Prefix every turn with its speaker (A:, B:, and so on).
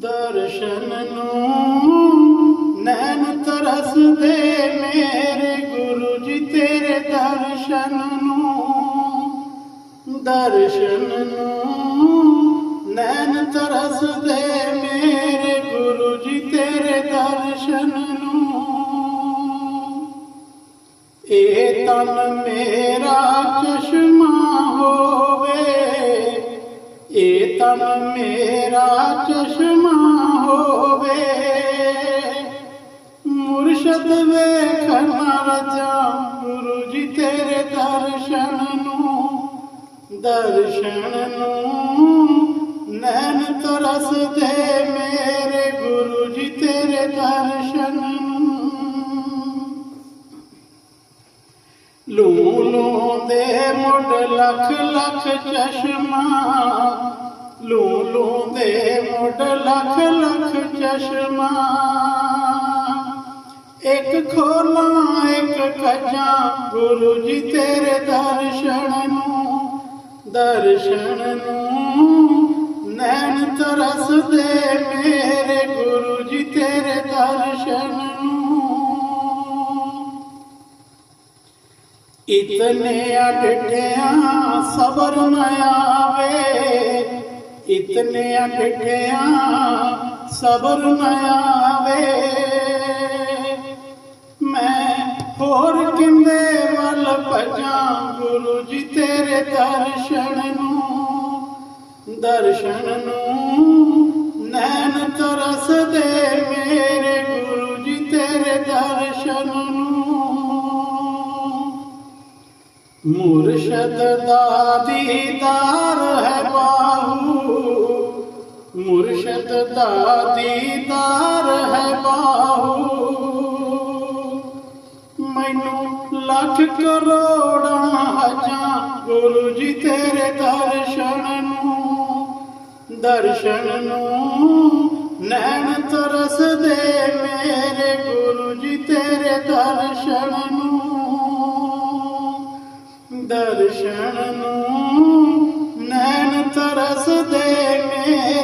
A: ਦਰਸ਼ਨ ਨੂੰ ਨੈਣ ਤਰਸਦੇ ਮੇਰੇ ਗੁਰੂ ਜੀ ਤੇਰੇ ਦਰਸ਼ਨ ਨੂੰ। ਦਰਸ਼ਨ ਨੂੰ ਨੈਣ ਤਰਸਦੇ ਮੇਰੇ ਗੁਰੂ ਜੀ ਤੇਰੇ ਦਰਸ਼ਨ ਨੂੰ। ਇਹ ਤਨ ਮੇਰਾ ਚਸ਼ਮਾ ਹੋ ਇਹ ਤਨ ਮੇਰਾ ਚਸ਼ਮਾ ਹੋਵੇ, ਮੁਰਸ਼ਦ ਵੇਖਣ ਰਜਾ ਗੁਰੂ ਜੀ ਤੇਰੇ ਦਰਸ਼ਨ ਨੂੰ ਦਰਸ਼ਨ ਨੂੰ ਨੈਣ ਤਰਸਦੇ ਮੇਰੇ ਗੁਰੂ ਜੀ ਤੇਰੇ ਦਰਸ਼ਨ ਲੂ ਲੂ ਦੇ ਮੁੱਢ ਲੱਖ ਲੱਖ ਚਸ਼ਮਾ ਲੂ ਲੂ ਦੇ ਮੁੱਢ ਲੱਖ ਲੱਖ ਚਸ਼ਮਾ ਇੱਕ ਖੋਲਾਂ ਇੱਕ ਕੱਜਾਂ ਗੁਰੂ ਜੀ ਤੇਰੇ ਦਰਸ਼ਨ ਨੂੰ ਦਰਸ਼ਨ ਨੂੰ ਇਤਨੇ ਅਡਠਿਆ ਸਬਰ ਨ ਆਵੇ। ਇਤਨੇ ਅਡਠਿਆ ਸਬਰ ਨ ਆਵੇ। ਮੈਂ ਹੋਰ ਕਿੰਦੇ ਵੱਲ ਭਜਾਂ ਗੁਰੂ ਜੀ ਤੇਰੇ ਦਰਸ਼ਨ ਨੂੰ ਦਰਸ਼ਨ ਨੂੰ ਮੁਰਸ਼ਦ ਦਾ ਦੀਦਾਰ ਹੈ ਬਾਹੂ। ਮੁਰਸ਼ਦ ਦਾ ਦੀਦਾਰ ਹੈ ਬਾਹੂ। ਮੈਨੂੰ ਲੱਖ ਕਰੋੜਾਂ ਹਜਾਂ ਗੁਰੂ ਜੀ ਤੇਰੇ ਦਰਸ਼ਨ ਨੂੰ ਦਰਸ਼ਨ ਨੂੰ ਨੈਣ ਤਰਸਦੇ ਮੇਰੇ ਗੁਰੂ ਜੀ ਤੇਰੇ ਦਰਸ਼ਨ ਦਰਸ਼ਨ ਨੂੰ ਨੈਣ ਤਰਸਦੇ ਮੇਰੇ